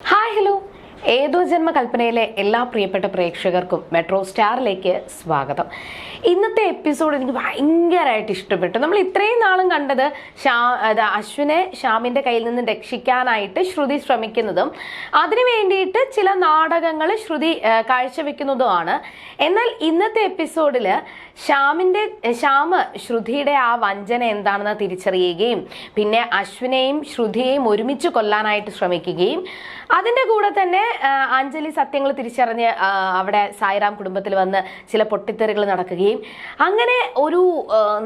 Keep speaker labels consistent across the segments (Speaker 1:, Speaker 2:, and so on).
Speaker 1: Hi, hello. ഏതോ ജന്മകൽപ്പനയിലെ എല്ലാ പ്രിയപ്പെട്ട പ്രേക്ഷകർക്കും മെട്രോ സ്റ്റാറിലേക്ക് സ്വാഗതം. ഇന്നത്തെ എപ്പിസോഡ് എനിക്ക് ഭയങ്കരമായിട്ട് ഇഷ്ടപ്പെട്ടു. നമ്മൾ ഇത്രയും നാളും കണ്ടത് ഷാ അശ്വിനെ ഷ്യാമിന്റെ കയ്യിൽ നിന്ന് രക്ഷിക്കാനായിട്ട് ശ്രുതി ശ്രമിക്കുന്നതും അതിനു വേണ്ടിയിട്ട് ചില നാടകങ്ങൾ ശ്രുതി കാഴ്ചവെക്കുന്നതുമാണ്. എന്നാൽ ഇന്നത്തെ എപ്പിസോഡിൽ ഷ്യാമിന്റെ ശ്യാമ് ശ്രുതിയുടെ ആ വഞ്ചന എന്താണെന്ന് തിരിച്ചറിയുകയും പിന്നെ അശ്വിനെയും ശ്രുതിയെയും ഒരുമിച്ച് കൊല്ലാനായിട്ട് ശ്രമിക്കുകയും അതിന്റെ കൂടെ തന്നെ അഞ്ജലി സത്യങ്ങൾ തിരിച്ചറിഞ്ഞ് അവിടെ സായിറാം കുടുംബത്തിൽ വന്ന് ചില പൊട്ടിത്തെറികൾ നടക്കുകയും അങ്ങനെ ഒരു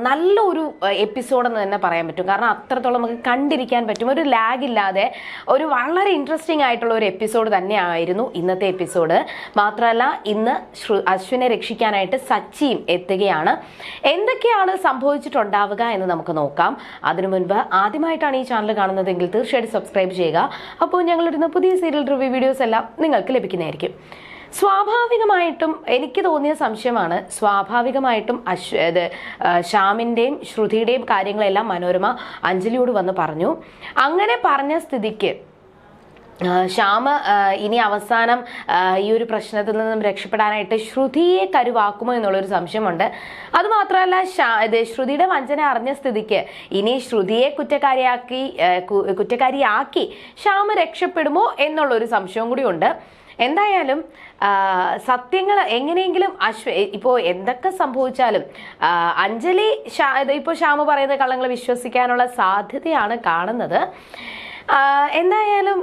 Speaker 1: നല്ല നല്ലൊരു എപ്പിസോഡ് എന്ന് തന്നെ പറയാൻ പറ്റും. കാരണം അത്രത്തോളം നമുക്ക് കണ്ടിരിക്കാൻ പറ്റും. ഒരു ലാഗ് ഇല്ലാതെ ഒരു വളരെ ഇൻട്രസ്റ്റിംഗ് ആയിട്ടുള്ള ഒരു എപ്പിസോഡ് തന്നെയായിരുന്നു ഇന്നത്തെ എപ്പിസോഡ് മാത്രമല്ല ഇന്ന് അശ്വിനെ രക്ഷിക്കാനായിട്ട് സച്ചിയും എത്തുകയാണ്. എന്തൊക്കെയാണ് സംഭവിച്ചിട്ടുണ്ടാവുക എന്ന് നമുക്ക് നോക്കാം. അതിനു മുൻപ് ആദ്യമായിട്ടാണ് ഈ ചാനൽ കാണുന്നതെങ്കിൽ തീർച്ചയായിട്ടും സബ്സ്ക്രൈബ് ചെയ്യുക. അപ്പോൾ ഞങ്ങളിടുന്ന പുതിയ സീരിയൽ റിവ്യൂ വീഡിയോസ് എല്ലാം നിങ്ങൾക്ക് ലഭിക്കുന്നതായിരിക്കും. സ്വാഭാവികമായിട്ടും എനിക്ക് തോന്നിയ സംശയമാണ് സ്വാഭാവികമായിട്ടും അശ്വ ഇത് ശ്യാമിന്റെയും ശ്രുതിയുടെയും കാര്യങ്ങളെല്ലാം മനോരമ അഞ്ജലിയോട് വന്ന് പറഞ്ഞു. അങ്ങനെ പറഞ്ഞ സ്ഥിതിക്ക് ശ്യാമ ഇനി അവസാനം ഈ ഒരു പ്രശ്നത്തിൽ നിന്നും രക്ഷപ്പെടാനായിട്ട് ശ്രുതിയെ കരുവാക്കുമോ എന്നുള്ളൊരു സംശയമുണ്ട്. അതുമാത്രമല്ല ഇത് ശ്രുതിയുടെ വഞ്ചന അറിഞ്ഞ സ്ഥിതിക്ക് ഇനി ശ്രുതിയെ കുറ്റക്കാരിയാക്കി കുറ്റക്കാരിയാക്കി ശ്യാമ രക്ഷപ്പെടുമോ എന്നുള്ളൊരു സംശയവും കൂടിയുണ്ട് എന്തായാലും സത്യങ്ങൾ എങ്ങനെയെങ്കിലും അശ്വ ഇപ്പോൾ എന്തൊക്കെ സംഭവിച്ചാലും അഞ്ജലി ഇപ്പോൾ ശ്യാമ പറയുന്ന കള്ളങ്ങൾ വിശ്വസിക്കാനുള്ള സാധ്യതയാണ് കാണുന്നത്. എന്തായാലും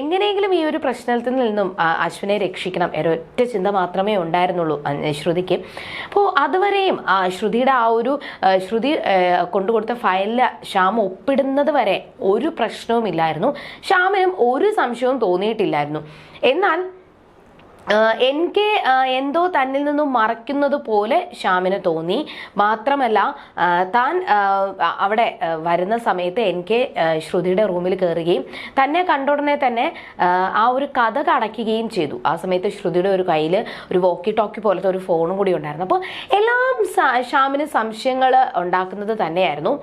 Speaker 1: എങ്ങനെയെങ്കിലും ഈ ഒരു പ്രശ്നത്തിൽ നിന്നും അശ്വിനെ രക്ഷിക്കണം. ഒരൊറ്റ ചിന്ത മാത്രമേ ഉണ്ടായിരുന്നുള്ളൂ ശ്രുതിക്ക്. അപ്പോൾ അതുവരെയും ശ്രുതിയുടെ ആ ഒരു ശ്രുതി കൊണ്ടുകൊടുത്ത ഫയലിൽ ശ്യാം ഒപ്പിടുന്നത് വരെ ഒരു പ്രശ്നവുമില്ലായിരുന്നു ശ്യാമിനും ഒരു സംശയവും തോന്നിയിട്ടില്ലായിരുന്നു. എന്നാൽ ആഹ് എനിക്ക് എന്തോ തന്നിൽ നിന്നും മറയ്ക്കുന്നത് പോലെ ശ്യാമിന് തോന്നി. മാത്രമല്ല താൻ അവിടെ വരുന്ന സമയത്ത് എനിക്ക് കെ ശ്രുതിയുടെ റൂമിൽ കയറുകയും തന്നെ കണ്ട ഉടനെ തന്നെ ആ ഒരു കഥ അടയ്ക്കുകയും ചെയ്തു. ആ സമയത്ത് ശ്രുതിയുടെ ഒരു കയ്യിൽ ഒരു വോക്കി ടോക്കി പോലത്തെ ഒരു ഫോണും കൂടി ഉണ്ടായിരുന്നു. അപ്പോൾ എല്ലാം ശ്യാമിന് സംശയങ്ങൾ ഉണ്ടാക്കുന്നത് തന്നെയായിരുന്നു.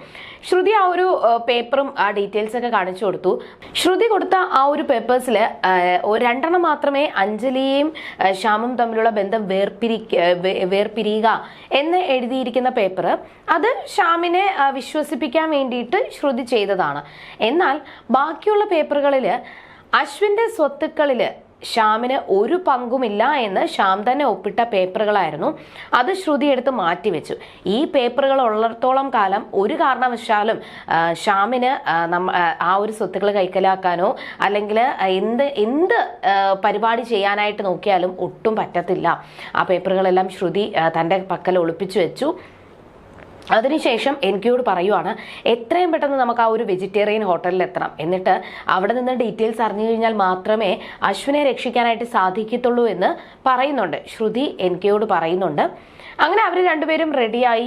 Speaker 1: ശ്രുതി ആ ഒരു പേപ്പറും ആ ഡീറ്റെയിൽസ് ഒക്കെ കാണിച്ചു കൊടുത്തു. ശ്രുതി കൊടുത്ത ആ ഒരു പേപ്പേഴ്സിൽ രണ്ടെണ്ണം മാത്രമേ അഞ്ജലിയും ആഹ് ശ്യാമും തമ്മിലുള്ള ബന്ധം വേർപിരി വേർപിരിയുക എന്ന് എഴുതിയിരിക്കുന്ന പേപ്പർ അത് ശ്യാമിനെ വിശ്വസിപ്പിക്കാൻ വേണ്ടിയിട്ട് ശ്രുതി ചെയ്തതാണ്. എന്നാൽ ബാക്കിയുള്ള പേപ്പറുകളിൽ അശ്വിന്റെ സ്വത്തുക്കളിൽ ശ്യാമിന് ഒരു പങ്കുമില്ല എന്ന് ശ്യാം തന്നെ ഒപ്പിട്ട പേപ്പറുകളായിരുന്നു. അത് ശ്രുതി എടുത്ത് മാറ്റിവെച്ചു. ഈ പേപ്പറുകൾ ഉള്ളിടത്തോളം കാലം ഒരു കാരണവശാലും ശ്യാമിന് ആ, ഒരു സ്വത്തുക്കൾ കൈക്കലാക്കാനോ അല്ലെങ്കിൽ എന്ത് എന്ത് പരിപാടി ചെയ്യാനായിട്ട് നോക്കിയാലും ഒട്ടും പറ്റത്തില്ല. ആ പേപ്പറുകളെല്ലാം ശ്രുതി തന്റെ പക്കൽ ഒളിപ്പിച്ചു വെച്ചു. അതിനുശേഷം എനിക്കോട് പറയുവാണ് എത്രയും പെട്ടെന്ന് നമുക്ക് ആ ഒരു വെജിറ്റേറിയൻ ഹോട്ടലിൽ എത്തണം എന്നിട്ട് അവിടെ നിന്ന് ഡീറ്റെയിൽസ് അറിഞ്ഞു കഴിഞ്ഞാൽ മാത്രമേ അശ്വിനെ രക്ഷിക്കാനായിട്ട് സാധിക്കത്തുള്ളൂ എന്ന് പറയുന്നുണ്ട്. ശ്രുതി എനിക്കോട് പറയുന്നുണ്ട്. അങ്ങനെ അവർ രണ്ടുപേരും റെഡിയായി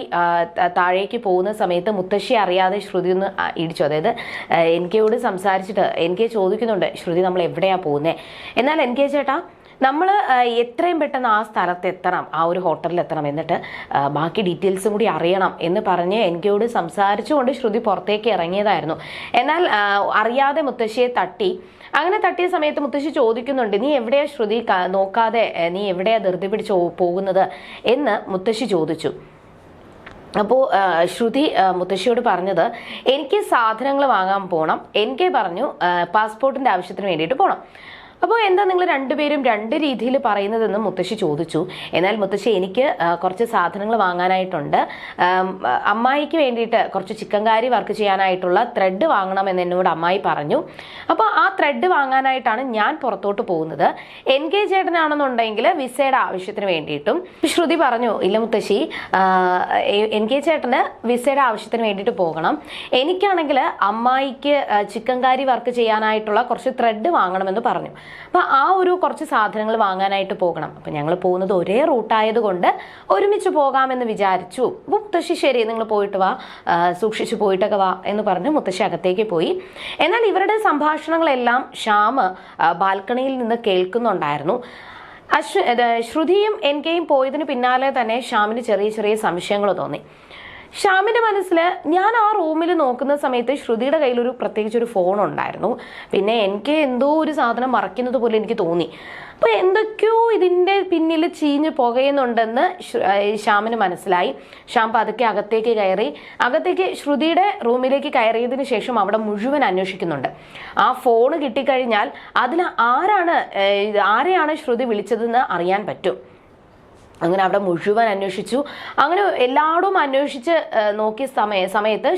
Speaker 1: താഴേക്ക് പോകുന്ന സമയത്ത് മുത്തശ്ശി അറിയാതെ ശ്രുതി ഒന്ന് ഇടിച്ചു. അതായത് ആ, എനിക്കോട് സംസാരിച്ചിട്ട് എനിക്ക് ചോദിക്കുന്നുണ്ട് ശ്രുതി നമ്മൾ എവിടെയാണ് പോകുന്നത് എന്നാൽ എനിക്ക് ചേട്ടാ നമ്മൾ എത്രയും പെട്ടെന്ന് ആ സ്ഥലത്ത് എത്തണം ആ ഒരു ഹോട്ടലിൽ എത്തണം എന്നിട്ട് ബാക്കി ഡീറ്റെയിൽസും കൂടി അറിയണം എന്ന് പറഞ്ഞ് എനിക്കോട് സംസാരിച്ചുകൊണ്ട് ശ്രുതി പുറത്തേക്ക് ഇറങ്ങിയതായിരുന്നു. എന്നാൽ അറിയാതെ മുത്തശ്ശിയെ തട്ടി. അങ്ങനെ തട്ടിയ സമയത്ത് മുത്തശ്ശി ചോദിക്കുന്നുണ്ട് നീ എവിടെയാ ശ്രുതി? നോക്കാതെ നീ എവിടെയാ ധൃതി പിടിച്ച് പോകുന്നത്? എന്ന് മുത്തശ്ശി ചോദിച്ചു. അപ്പോൾ ശ്രുതി മുത്തശ്ശിയോട് പറഞ്ഞത് എനിക്ക് സാധനങ്ങൾ വാങ്ങാൻ പോകണം എനിക്ക് പറഞ്ഞു പാസ്പോർട്ടിന്റെ ആവശ്യത്തിന് വേണ്ടിയിട്ട് പോകണം അപ്പോൾ എന്താ നിങ്ങൾ രണ്ടുപേരും രണ്ട് രീതിയിൽ പറയുന്നതെന്ന് മുത്തശ്ശി ചോദിച്ചു. എന്നാൽ മുത്തശ്ശി എനിക്ക് കുറച്ച് സാധനങ്ങൾ വാങ്ങാനായിട്ടുണ്ട്. അമ്മായിക്ക് വേണ്ടിയിട്ട് കുറച്ച് ചിക്കൻ കാരി വർക്ക് ചെയ്യാനായിട്ടുള്ള ത്രെഡ് വാങ്ങണമെന്ന് എന്നോട് അമ്മായി പറഞ്ഞു. അപ്പോൾ ആ ത്രെഡ് വാങ്ങാനായിട്ടാണ് ഞാൻ പുറത്തോട്ട് പോകുന്നത്. എൻഗേജ് ചേട്ടനാണെന്നുണ്ടെങ്കിൽ വിസയുടെ ആവശ്യത്തിന് വേണ്ടിയിട്ടും. ശ്രുതി പറഞ്ഞു ഇല്ല മുത്തശ്ശി എൻഗേജ് ചേട്ടന് വിസയുടെ ആവശ്യത്തിന് വേണ്ടിയിട്ട് പോകണം. എനിക്കാണെങ്കിൽ അമ്മായിക്ക് ചിക്കൻ കാരി വർക്ക് ചെയ്യാനായിട്ടുള്ള കുറച്ച് ത്രെഡ് വാങ്ങണമെന്ന് പറഞ്ഞു. അപ്പോൾ ആ ഒരു കുറച്ച് സാധനങ്ങൾ വാങ്ങാനായിട്ട് പോകണം. അപ്പോൾ ഞങ്ങൾ പോകുന്നത് ഒരേ റൂട്ടായതുകൊണ്ട് ഒരുമിച്ച് പോകാമെന്ന് വിചാരിച്ചു. അപ്പോൾ മുത്തശ്ശി ശരി നിങ്ങൾ പോയിട്ട് വാ. സൂക്ഷിച്ചു പോയിട്ടൊക്കെ വാ എന്ന് പറഞ്ഞ് മുത്തശ്ശി അകത്തേക്ക് പോയി. എന്നാൽ ഇവരുടെ സംഭാഷണങ്ങളെല്ലാം ശ്യാമ് ബാൽക്കണിയിൽ നിന്ന് കേൾക്കുന്നുണ്ടായിരുന്നു. അശ്വ ശ്രുതിയും ശ്രുതിയും എൻകെയും പോയതിന് പിന്നാലെ തന്നെ ശ്യാമിന് ചെറിയ ചെറിയ സംശയങ്ങൾ തോന്നി. ഷ്യാമിന്റെ മനസ്സിൽ ഞാൻ ആ റൂമിൽ നോക്കുന്ന സമയത്ത് ശ്രുതിയുടെ കയ്യിൽ ഒരു പ്രത്യേകിച്ച് ഒരു ഫോൺ ഉണ്ടായിരുന്നു. പിന്നെ എനിക്ക് എന്തോ ഒരു സാധനം മറക്കുന്നത് പോലെ എനിക്ക് തോന്നി. അപ്പോൾ എന്തൊക്കെയോ ഇതിന്റെ പിന്നിൽ ചീഞ്ഞ് പുകയുന്നുണ്ടെന്ന് ശ്യാമിന് മനസ്സിലായി. ശ്യാം പതുക്കെ അകത്തേക്ക് കയറി. അകത്തേക്ക് ശ്രുതിയുടെ റൂമിലേക്ക് കയറിയതിന് ശേഷം അവിടെ മുഴുവൻ അന്വേഷിക്കുന്നുണ്ട്. ആ ഫോൺ കിട്ടിക്കഴിഞ്ഞാൽ അതിൽ ആരാണ് ആരെയാണ് ശ്രുതി വിളിച്ചതെന്ന് അറിയാൻ പറ്റും. അങ്ങനെ അവിടെ മുഴുവൻ അന്വേഷിച്ചു. അങ്ങനെ എല്ലായിടും അന്വേഷിച്ച് നോക്കിയ സമയ സമയത്ത്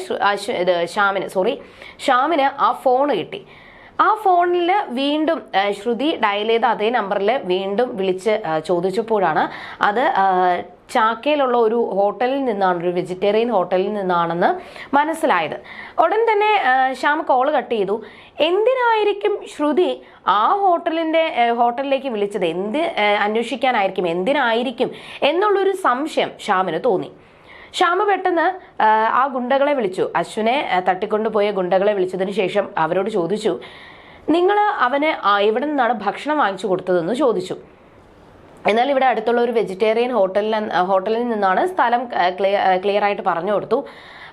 Speaker 1: ഇത് ശ്യാമിന് സോറി ശ്യാമിന് ആ ഫോൺ കിട്ടി. ആ ഫോണിൽ വീണ്ടും ശ്രുതി ഡയൽ ചെയ്ത അതേ നമ്പറിൽ വീണ്ടും വിളിച്ച് ചോദിച്ചപ്പോഴാണ് അത് ചാക്കയിലുള്ള ഒരു ഹോട്ടലിൽ നിന്നാണ് ഒരു വെജിറ്റേറിയൻ ഹോട്ടലിൽ നിന്നാണെന്ന് മനസ്സിലായത്. ഉടൻ തന്നെ ശ്യാം കോൾ കട്ട് ചെയ്തു. എന്തിനായിരിക്കും ശ്രുതി ആ ഹോട്ടലിന്റെ ഹോട്ടലിലേക്ക് വിളിച്ചത്? എന്ത് അന്വേഷിക്കാനായിരിക്കും? എന്തിനായിരിക്കും? എന്നുള്ളൊരു സംശയം ശ്യാമിന് തോന്നി. ശ്യാമ പെട്ടെന്ന് ആ, ഗുണ്ടകളെ വിളിച്ചു. അശ്വിനെ തട്ടിക്കൊണ്ടുപോയ ഗുണ്ടകളെ വിളിച്ചതിന് ശേഷം അവരോട് ചോദിച്ചു നിങ്ങൾ അവന് എവിടെ നിന്നാണ് ഭക്ഷണം വാങ്ങിച്ചു കൊടുത്തതെന്ന് ചോദിച്ചു. എന്നാൽ ഇവിടെ അടുത്തുള്ള ഒരു വെജിറ്റേറിയൻ ഹോട്ടലിൽ ഹോട്ടലിൽ നിന്നാണ് സ്ഥലം ക്ലിയർ ആയിട്ട് പറഞ്ഞു കൊടുത്തു.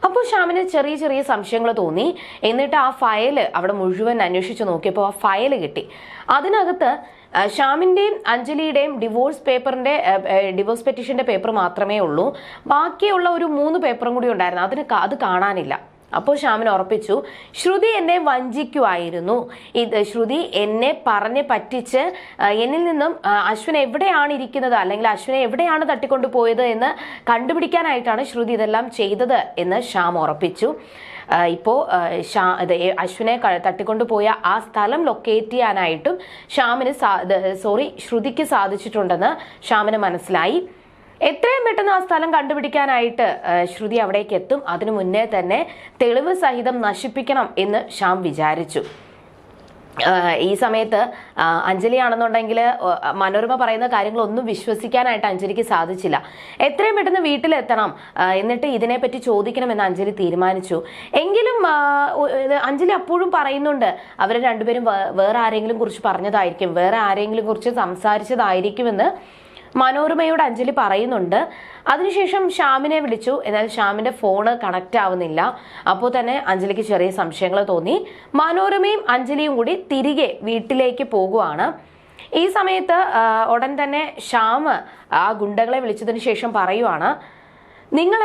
Speaker 1: അപ്പോൾ ഷ്യാമിന് ചെറിയ ചെറിയ സംശയങ്ങൾ തോന്നി. എന്നിട്ട് ആ ഫയൽ അവിടെ മുഴുവൻ അന്വേഷിച്ച് നോക്കിയപ്പോൾ ആ ഫയൽ കിട്ടി. അതിനകത്ത് ഷ്യാമിന്റെയും അഞ്ജലിയുടെയും ഡിവോഴ്സ് പേപ്പറിന്റെ ഡിവോഴ്സ് പെറ്റീഷന്റെ പേപ്പർ മാത്രമേ ഉള്ളൂ. ബാക്കിയുള്ള ഒരു മൂന്ന് പേപ്പറും കൂടി ഉണ്ടായിരുന്നു. അതിന് അത് കാണാനില്ല. അപ്പോൾ ശ്യാമിന് ഉറപ്പിച്ചു ശ്രുതി എന്നെ വഞ്ചിക്കുമായിരുന്നു ഇത് ശ്രുതി എന്നെ പറഞ്ഞ് പറ്റിച്ച് എന്നിൽ നിന്നും അശ്വൻ എവിടെയാണ് ഇരിക്കുന്നത്? അല്ലെങ്കിൽ അശ്വിനെ എവിടെയാണ് തട്ടിക്കൊണ്ടു പോയത് എന്ന് കണ്ടുപിടിക്കാനായിട്ടാണ് ശ്രുതി ഇതെല്ലാം ചെയ്തത് എന്ന് ശ്യാം ഉറപ്പിച്ചു. ഇപ്പോൾ ഷാ അശ്വിനെ തട്ടിക്കൊണ്ടുപോയ ആ സ്ഥലം ലൊക്കേറ്റ് ചെയ്യാനായിട്ടും ശ്യാമിന് സോറി ശ്രുതിക്ക് സാധിച്ചിട്ടുണ്ടെന്ന് ശ്യാമിന് മനസ്സിലായി. എത്രയും പെട്ടെന്ന് ആ സ്ഥലം കണ്ടുപിടിക്കാനായിട്ട് ശ്രുതി അവിടേക്ക് എത്തും. അതിനു മുന്നേ തന്നെ തെളിവ് സഹിതം നശിപ്പിക്കണം എന്ന് ശ്യാം വിചാരിച്ചു. ഈ സമയത്ത് അഞ്ജലി ആണെന്നുണ്ടെങ്കിൽ മനോരമ പറയുന്ന കാര്യങ്ങളൊന്നും വിശ്വസിക്കാനായിട്ട് അഞ്ജലിക്ക് സാധിച്ചില്ല. എത്രയും പെട്ടെന്ന് വീട്ടിലെത്തണം എന്നിട്ട് ഇതിനെപ്പറ്റി ചോദിക്കണമെന്ന് അഞ്ജലി തീരുമാനിച്ചു. എങ്കിലും അഞ്ജലി അപ്പോഴും പറയുന്നുണ്ട് അവർ രണ്ടുപേരും വേറെ ആരെങ്കിലും കുറിച്ച് പറഞ്ഞതായിരിക്കും വേറെ ആരെങ്കിലും കുറിച്ച് സംസാരിച്ചതായിരിക്കുമെന്ന്. മനോരമയോട് അഞ്ജലി പറയുന്നുണ്ട്. അതിനുശേഷം ശ്യാമിനെ വിളിച്ചു. എന്നാൽ ശ്യാമിന്റെ ഫോണ് കണക്റ്റ് ആവുന്നില്ല. അപ്പോൾ തന്നെ അഞ്ജലിക്ക് ചെറിയ സംശയങ്ങൾ തോന്നി. മനോരമയും അഞ്ജലിയും കൂടി തിരികെ വീട്ടിലേക്ക് പോകുവാണ്. ഈ സമയത്ത് ഉടൻ തന്നെ ശ്യാം ആ ഗുണ്ടകളെ വിളിച്ചതിന് ശേഷം പറയുവാണ്. നിങ്ങൾ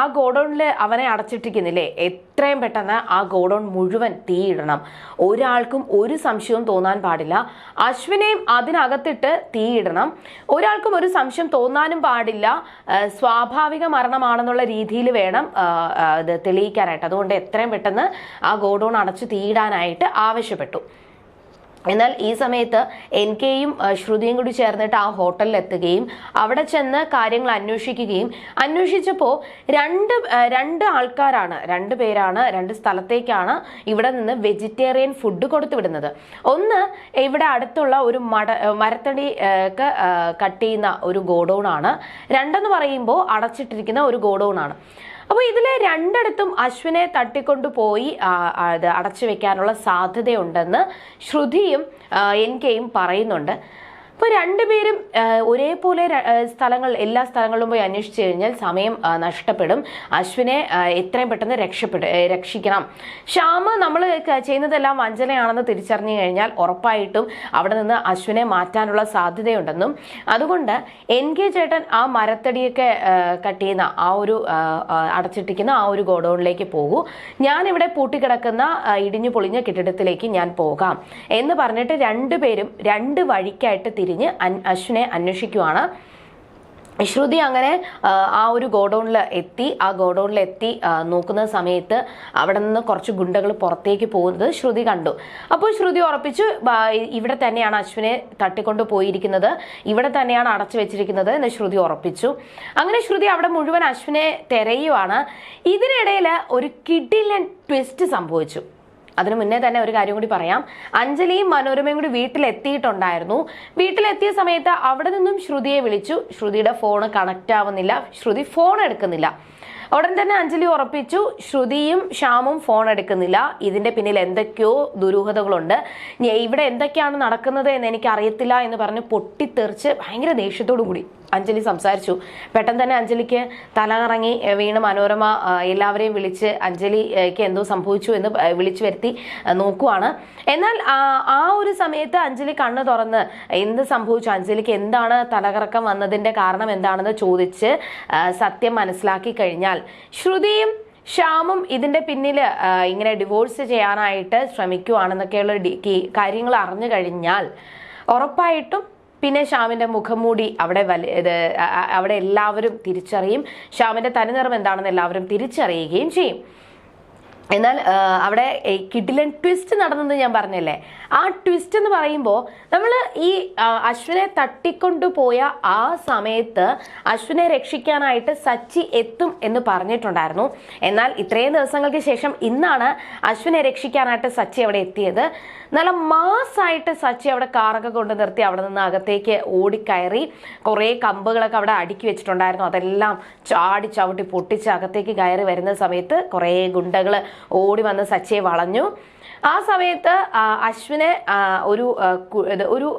Speaker 1: ആ ഗോഡൗണിൽ അവനെ അടച്ചിട്ടിരിക്കുന്നില്ലേ? എത്രയും പെട്ടെന്ന് ആ ഗോഡൗൺ മുഴുവൻ തീയിടണം. ഒരാൾക്കും ഒരു സംശയവും തോന്നാൻ പാടില്ല. അശ്വിനെയും അതിനകത്തിട്ട് തീയിടണം. ഒരാൾക്കും ഒരു സംശയം തോന്നാനും പാടില്ല. സ്വാഭാവിക മരണമാണെന്നുള്ള രീതിയിൽ വേണം ഇത് തെളിയിക്കാനായിട്ട്. അതുകൊണ്ട് എത്രയും പെട്ടെന്ന് ആ ഗോഡൗൺ അടച്ചു തീയിടാനായിട്ട് ആവശ്യപ്പെട്ടു. എന്നാൽ ഈ സമയത്ത് എൻ കെയും ശ്രുതിയും കൂടി ചേർന്നിട്ട് ആ ഹോട്ടലിൽ എത്തുകയും അവിടെ ചെന്ന് കാര്യങ്ങൾ അന്വേഷിക്കുകയും അന്വേഷിച്ചപ്പോൾ രണ്ട് രണ്ട് ആൾക്കാരാണ് രണ്ട് പേരാണ് രണ്ട് സ്ഥലത്തേക്കാണ് ഇവിടെ നിന്ന് വെജിറ്റേറിയൻ ഫുഡ് കൊടുത്തുവിടുന്നത് ഒന്ന് ഇവിടെ അടുത്തുള്ള ഒരു മട മരത്തടി കട്ട് ചെയ്യുന്ന ഒരു ഗോഡൗൺ ആണ്. രണ്ടെന്ന് പറയുമ്പോൾ അടച്ചിട്ടിരിക്കുന്ന ഒരു ഗോഡൗൺ ആണ്. അപ്പോൾ ഇതിലെ രണ്ടിടത്തും അശ്വിനെ തട്ടിക്കൊണ്ടു പോയി ആ, ആ, അടച്ചു വെക്കാനുള്ള സാധ്യതയുണ്ടെന്ന് ശ്രുതിയും എൻ കെയും പറയുന്നുണ്ട്. അപ്പോൾ രണ്ടുപേരും ഒരേപോലെ സ്ഥലങ്ങൾ എല്ലാ സ്ഥലങ്ങളിലും പോയി അന്വേഷിച്ചു കഴിഞ്ഞാൽ സമയം നഷ്ടപ്പെടും. അശ്വിനെ എത്രയും പെട്ടെന്ന് രക്ഷപ്പെട രക്ഷിക്കണം. ശ്യാമ് നമ്മൾ ചെയ്യുന്നതെല്ലാം വഞ്ചനയാണെന്ന് തിരിച്ചറിഞ്ഞു കഴിഞ്ഞാൽ ഉറപ്പായിട്ടും അവിടെ നിന്ന് അശ്വിനെ മാറ്റാനുള്ള സാധ്യതയുണ്ടെന്നും അതുകൊണ്ട് എൻ കെ ചേട്ടൻ ആ മരത്തടിയൊക്കെ കട്ട് ചെയ്യുന്ന ആ ഒരു അടച്ചിട്ടിരിക്കുന്ന ആ ഒരു ഗോഡൗണിലേക്ക് പോകൂ. ഞാനിവിടെ പൂട്ടിക്കിടക്കുന്ന ഇടിഞ്ഞു പൊളിഞ്ഞ കെട്ടിടത്തിലേക്ക് ഞാൻ പോകാം എന്ന് പറഞ്ഞിട്ട് രണ്ടുപേരും രണ്ട് വഴിക്കായിട്ട് തിരിഞ്ഞ് അശ്വിനെ അന്വേഷിക്കുവാണ്. ശ്രുതി അങ്ങനെ ആ, ഒരു ഗോഡൗണിൽ എത്തി. ആ ഗോഡൗണിൽ എത്തി നോക്കുന്ന സമയത്ത് അവിടെ നിന്ന് കുറച്ച് ഗുണ്ടകൾ പുറത്തേക്ക് പോകുന്നത് ശ്രുതി കണ്ടു. അപ്പോൾ ശ്രുതി ഉറപ്പിച്ചു ഇവിടെ തന്നെയാണ് അശ്വിനെ തട്ടിക്കൊണ്ട് പോയിരിക്കുന്നത്. ഇവിടെ തന്നെയാണ് അടച്ചു വെച്ചിരിക്കുന്നത് എന്ന് ശ്രുതി ഉറപ്പിച്ചു. അങ്ങനെ ശ്രുതി അവിടെ മുഴുവൻ അശ്വിനെ തിരയുവാണ്. ഇതിനിടയിൽ ഒരു കിഡിലൻ ട്വിസ്റ്റ് സംഭവിച്ചു. അതിനു മുന്നേ തന്നെ ഒരു കാര്യം കൂടി പറയാം. അഞ്ജലിയും മനോരമയും കൂടി വീട്ടിലെത്തിയിട്ടുണ്ടായിരുന്നു. വീട്ടിലെത്തിയ സമയത്ത് അവിടെ നിന്നും ശ്രുതിയെ വിളിച്ചു. ശ്രുതിയുടെ ഫോണ് കണക്ട് ആവുന്നില്ല. ശ്രുതി ഫോൺ എടുക്കുന്നില്ല. ഉടൻ തന്നെ അഞ്ജലി ഉറപ്പിച്ചു. ശ്രുതിയും ശ്യാമും ഫോൺ എടുക്കുന്നില്ല. ഇതിന്റെ പിന്നിൽ എന്തൊക്കെയോ ദുരൂഹതകളുണ്ട്. ഇവിടെ എന്തൊക്കെയാണ് നടക്കുന്നത് എന്ന് എനിക്ക് അറിയത്തില്ല എന്ന് പറഞ്ഞ് പൊട്ടിത്തെറിച്ച് ഭയങ്കര ദേഷ്യത്തോടു കൂടി അഞ്ജലി സംസാരിച്ചു. പെട്ടെന്ന് തന്നെ അഞ്ജലിക്ക് തലകറങ്ങി വീണ് മനോരമ എല്ലാവരെയും വിളിച്ച് അഞ്ജലിക്ക് എന്തോ സംഭവിച്ചു എന്ന് വിളിച്ചു വരുത്തി നോക്കുവാണ്. എന്നാൽ ആ, ഒരു സമയത്ത് അഞ്ജലി കണ്ണു തുറന്ന് എന്ത് സംഭവിച്ചു? അഞ്ജലിക്ക് എന്താണ് തലകറക്കം വന്നതിന്റെ കാരണം എന്താണെന്ന് ചോദിച്ച് സത്യം മനസ്സിലാക്കി കഴിഞ്ഞാൽ ശ്രുതിയും ശ്യാമും ഇതിന്റെ പിന്നിൽ ഇങ്ങനെ ഡിവോഴ്സ് ചെയ്യാനായിട്ട് ശ്രമിക്കുവാണെന്നൊക്കെയുള്ള കാര്യങ്ങൾ അറിഞ്ഞു കഴിഞ്ഞാൽ ഉറപ്പായിട്ടും പിന്നെ ശ്യാമിന്റെ മുഖംമൂടി അവിടെ വലി അവിടെ എല്ലാവരും തിരിച്ചറിയും. ശ്യാമിന്റെ തനിനിറം എന്താണെന്ന് എല്ലാവരും തിരിച്ചറിയുകയും ചെയ്യും. എന്നാൽ അവിടെ കിഡിലൻ ട്വിസ്റ്റ് നടന്നത് ഞാൻ പറഞ്ഞല്ലേ? ആ ട്വിസ്റ്റ് എന്ന് പറയുമ്പോൾ നമ്മൾ ഈ അശ്വിനെ തട്ടിക്കൊണ്ടുപോയ ആ സമയത്ത് അശ്വിനെ രക്ഷിക്കാനായിട്ട് സച്ചി എത്തും എന്ന് പറഞ്ഞിട്ടുണ്ടായിരുന്നു. എന്നാൽ ഇത്രയും ദിവസങ്ങൾക്ക് ശേഷം ഇന്നാണ് അശ്വിനെ രക്ഷിക്കാനായിട്ട് സച്ചി അവിടെ എത്തിയത്. നല്ല മാസായിട്ട് സച്ചി അവിടെ കാറൊക്കെ കൊണ്ട് നിർത്തി അവിടെ നിന്ന് അകത്തേക്ക് ഓടിക്കയറി. കുറേ കമ്പുകളൊക്കെ അവിടെ അടുക്കി വെച്ചിട്ടുണ്ടായിരുന്നു. അതെല്ലാം ചാടി ചവിട്ടി പൊട്ടിച്ച് അകത്തേക്ക് കയറി വരുന്ന സമയത്ത് കുറേ ഗുണ്ടകൾ ഓടി വന്ന് സച്ചിയെ വളഞ്ഞു. ആ സമയത്ത് അശ്വിനെ ഒരു ഒരു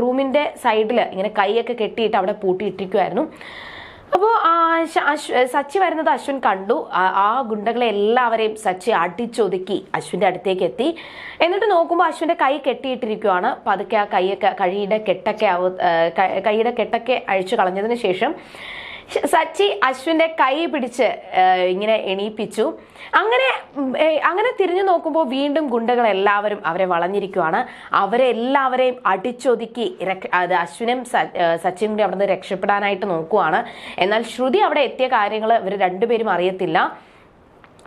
Speaker 1: റൂമിന്റെ സൈഡിൽ ഇങ്ങനെ കൈയൊക്കെ കെട്ടിയിട്ട് അവിടെ പൂട്ടിയിട്ടിരിക്കുമായിരുന്നു അപ്പോൾ സച്ചി വരുന്നത് അശ്വിൻ കണ്ടു. ആ- ഗുണ്ടകളെ എല്ലാവരെയും സച്ചി അടിച്ചൊതുക്കി അശ്വിന്റെ അടുത്തേക്ക് എത്തി. എന്നിട്ട് നോക്കുമ്പോൾ അശ്വിന്റെ കൈ കെട്ടിയിട്ടിരിക്കുവാണ്. പതുക്കെ ആ കൈയൊക്കെ കഴിയുടെ കെട്ടൊക്കെ കൈയുടെ കെട്ടൊക്കെ അഴിച്ചു കളഞ്ഞതിന് ശേഷം സച്ചി അശ്വിന്റെ കൈ പിടിച്ച് ഇങ്ങനെ എണീപ്പിച്ചു. അങ്ങനെ അങ്ങനെ തിരിഞ്ഞു നോക്കുമ്പോൾ വീണ്ടും ഗുണ്ടകൾ എല്ലാവരും അവരെ വളഞ്ഞിരിക്കുവാണ്. അവരെ എല്ലാവരെയും അടിച്ചൊതുക്കി അത് അശ്വിനും സച്ചിനും കൂടി അവിടെ നിന്ന് രക്ഷപ്പെടാനായിട്ട് നോക്കുവാണ്. എന്നാൽ ശ്രുതി അവിടെ എത്തിയ കാര്യങ്ങൾ ഇവർ രണ്ടുപേരും അറിയത്തില്ല.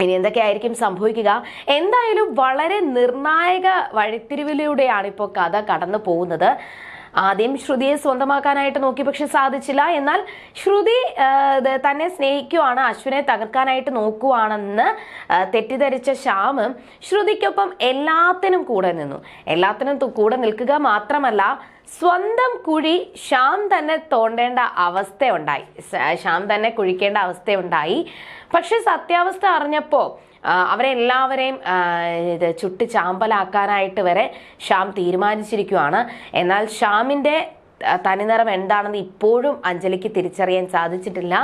Speaker 1: ഇനി എന്തൊക്കെയായിരിക്കും സംഭവിക്കുക? എന്തായാലും വളരെ നിർണായക വഴിത്തിരിവിലൂടെയാണ് ഇപ്പോൾ കഥ കടന്നു പോകുന്നത്. ആദ്യം ശ്രുതിയെ സ്വന്തമാക്കാനായിട്ട് നോക്കി പക്ഷെ സാധിച്ചില്ല. എന്നാൽ ശ്രുതി തന്നെ സ്നേഹിക്കുവാണ് അശ്വിനെ തകർക്കാനായിട്ട് നോക്കുവാണെന്ന് തെറ്റിദ്ധരിച്ച ശ്യാമ് ശ്രുതിക്കൊപ്പം എല്ലാത്തിനും കൂടെ നിന്നു. എല്ലാത്തിനും കൂടെ നിൽക്കുക മാത്രമല്ല സ്വന്തം കുഴി ശ്യാം തന്നെ തോണ്ടേണ്ട അവസ്ഥയുണ്ടായി. ശ്യാം തന്നെ കുഴിക്കേണ്ട അവസ്ഥയുണ്ടായി. പക്ഷെ സത്യാവസ്ഥ അറിഞ്ഞപ്പോൾ അവരെല്ലാവരെയും എല്ലാവരെയും ഇത് ചുട്ട് ചാമ്പലാക്കാനായിട്ട് വരെ ശ്യാം തീരുമാനിച്ചിരിക്കുകയാണ് എന്നാൽ ഷ്യാമിന്റെ തനിനിറം എന്താണെന്ന് ഇപ്പോഴും അഞ്ജലിക്ക് തിരിച്ചറിയാൻ സാധിച്ചിട്ടില്ല.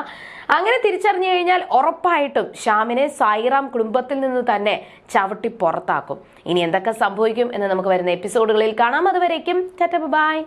Speaker 1: അങ്ങനെ തിരിച്ചറിഞ്ഞു കഴിഞ്ഞാൽ ഉറപ്പായിട്ടും ശ്യാമിനെ സായിറാം കുടുംബത്തിൽ നിന്ന് തന്നെ ചവിട്ടി പുറത്താക്കും. ഇനി എന്തൊക്കെ സംഭവിക്കും എന്ന് നമുക്ക് വരുന്ന എപ്പിസോഡുകളിൽ കാണാം. അതുവരേക്കും ബൈ.